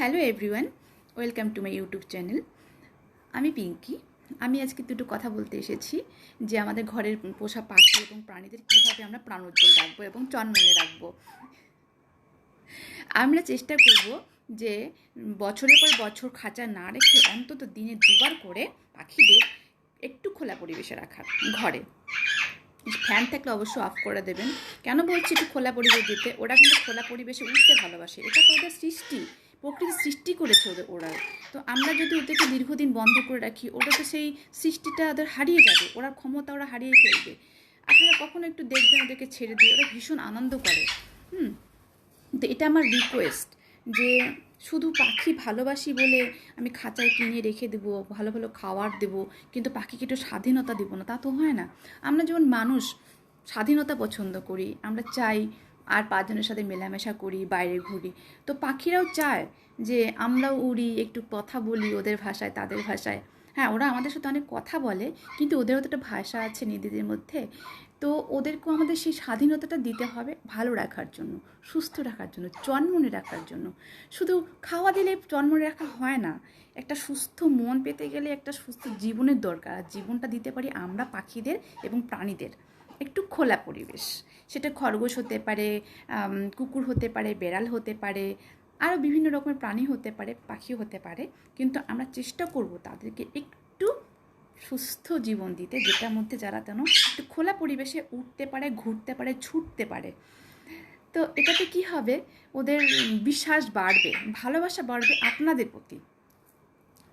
Hello everyone, welcome to my YouTube channel. আমি পিঙ্কি। আমি আজকে দুটো কথা বলতে এসেছি যে আমাদের ঘরের পোষা পাখি এবং প্রাণীদের কীভাবে আমরা প্রাণোজ্জ্বল রাখব এবং চনমনে রাখব। আমরা চেষ্টা করব যে বছরের পর বছর খাঁচা না রেখে অন্তত দিনে দুবার করে পাখিদের একটু খোলা পরিবেশে রাখার ঘরে। ফ্যান থাকলে অবশ্যই অফ করে দেবেন। কেন বলছি একটু খোলা পরিবেশ দিতে? ওরা কিন্তু খোলা পরিবেশে উঠতে ভালোবাসে। এটা তো ওদের সৃষ্টি। প্রকৃতি সৃষ্টি করেছে ওদের ওরা তো আমরা যদি ওদেরকে দীর্ঘদিন বন্ধ করে রাখি, ওরা তো সেই সৃষ্টিটা ওদের হারিয়ে যাবে। ওরা ক্ষমতা ওরা হারিয়ে ফেলবে। আপনারা কখনো একটু দেখবেন ওদেরকে ছেড়ে দিয়ে? ওরা ভীষণ আনন্দ করে। হুম? তো এটা আমার রিকোয়েস্ট যে শুধু পাখি ভালোবাসি বলে আমি খাঁচায় কিনে রেখে দেব, ভালো ভালো খাওয়ার দেব, কিন্তু পাখিকে একটু স্বাধীনতা দেবো না, তা তো হয় না। আমরা যেমন মানুষ স্বাধীনতা পছন্দ করি, আমরা চাই আর পাঁচজনের সাথে মেলামেশা করি, বাইরে ঘুরি। তো পাখিরাও চায় যে আমরাও উড়ি, একটু কথা বলি ওদের ভাষায়, তাদের ভাষায়। হ্যাঁ ওরা আমাদের সাথে অনেক কথা বলে, কিন্তু ওদেরও তো একটা ভাষা আছে নিজেদের মধ্যে। তো ওদেরকেও আমাদের সেই স্বাধীনতাটা দিতে হবে ভালো রাখার জন্য, সুস্থ রাখার জন্য, চনমনে রাখার জন্য। শুধু খাওয়া দিলে চনমনে রাখা হয় না, একটা সুস্থ মন পেতে গেলে একটা সুস্থ জীবনের দরকার। আর জীবনটা দিতে পারি আমরা পাখিদের এবং প্রাণীদের। একটু খোলা পরিবেশ। সেটা খরগোশ হতে পারে কুকুর হতে পারে, বেড়াল হতে পারে আরও বিভিন্ন রকমের প্রাণী হতে পারে, পাখি হতে পারে, কিন্তু আমরা চেষ্টা করব তাদেরকে একটু সুস্থ জীবন দিতে, যেটার মধ্যে যারা যেন একটু খোলা পরিবেশে উঠতে পারে, ঘুরতে পারে, ছুটতে পারে। তো এটাতে কি হবে? ওদের বিশ্বাস বাড়বে, ভালোবাসা বাড়বে আপনাদের প্রতি।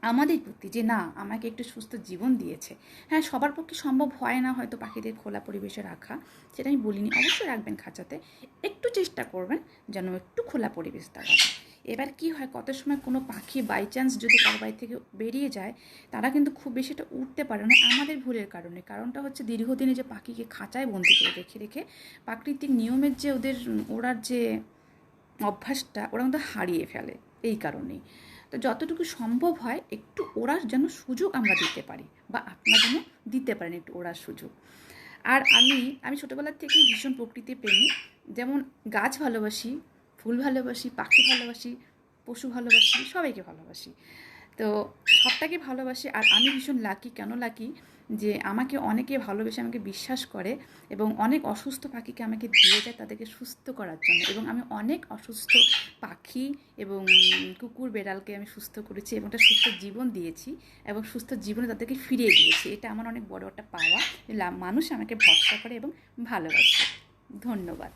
আমাদের প্রতি যে, না, আমাকে একটু সুস্থ জীবন দিয়েছে। হ্যাঁ সবার পক্ষে সম্ভব হয় না হয়তো পাখিদের খোলা পরিবেশে রাখা, সেটা আমি বলিনি। অবশ্যই রাখবেন খাঁচাতে। একটু চেষ্টা করবেন যেন একটু খোলা পরিবেশ দেওয়া এবার কি হয়, কত সময় কোনো পাখি বাই চান্স যদি কারও বাড়ি থেকে বেরিয়ে যায়, তারা কিন্তু খুব বেশি এটা উঠতে পারে না আমাদের ভুলের কারণে। কারণটা হচ্ছে দীর্ঘদিনে যে পাখিকে খাঁচায় বন্দি করে রেখে রেখে প্রাকৃতিক নিয়মের যে ওদের ওড়ার যে অভ্যাসটা, ওরা কিন্তু হারিয়ে ফেলে। এই কারণেই। তো যতটুকু সম্ভব হয় একটু ওড়ার যেন সুযোগ আমরা দিতে পারি বা আপনারা যেন দিতে পারেন একটু ওড়ার সুযোগ। আর আমি আমি ছোটোবেলার থেকেই ভীষণ প্রকৃতি প্রেমী। যেমন গাছ ভালোবাসি, ফুল ভালোবাসি, পাখি ভালোবাসি, পশু ভালোবাসি, সবাইকে ভালোবাসি। তো সবটাকে ভালোবাসি আর আমি ভীষণ লাকি কেন লাকি যে আমাকে অনেকে ভালোবেসে আমাকে বিশ্বাস করে এবং অনেক অসুস্থ পাখিকে আমাকে দিয়ে যায় তাদেরকে সুস্থ করার জন্য এবং আমি অনেক অসুস্থ পাখি এবং কুকুর বেড়ালকে আমি সুস্থ করেছি এবং একটা সুস্থ জীবন দিয়েছি এবং সুস্থ জীবনে তাদেরকে ফিরিয়ে দিয়েছি। এটা আমার অনেক বড় একটা পাওয়া। মানুষ আমাকে ভরসা করে এবং ভালোবাসে। ধন্যবাদ।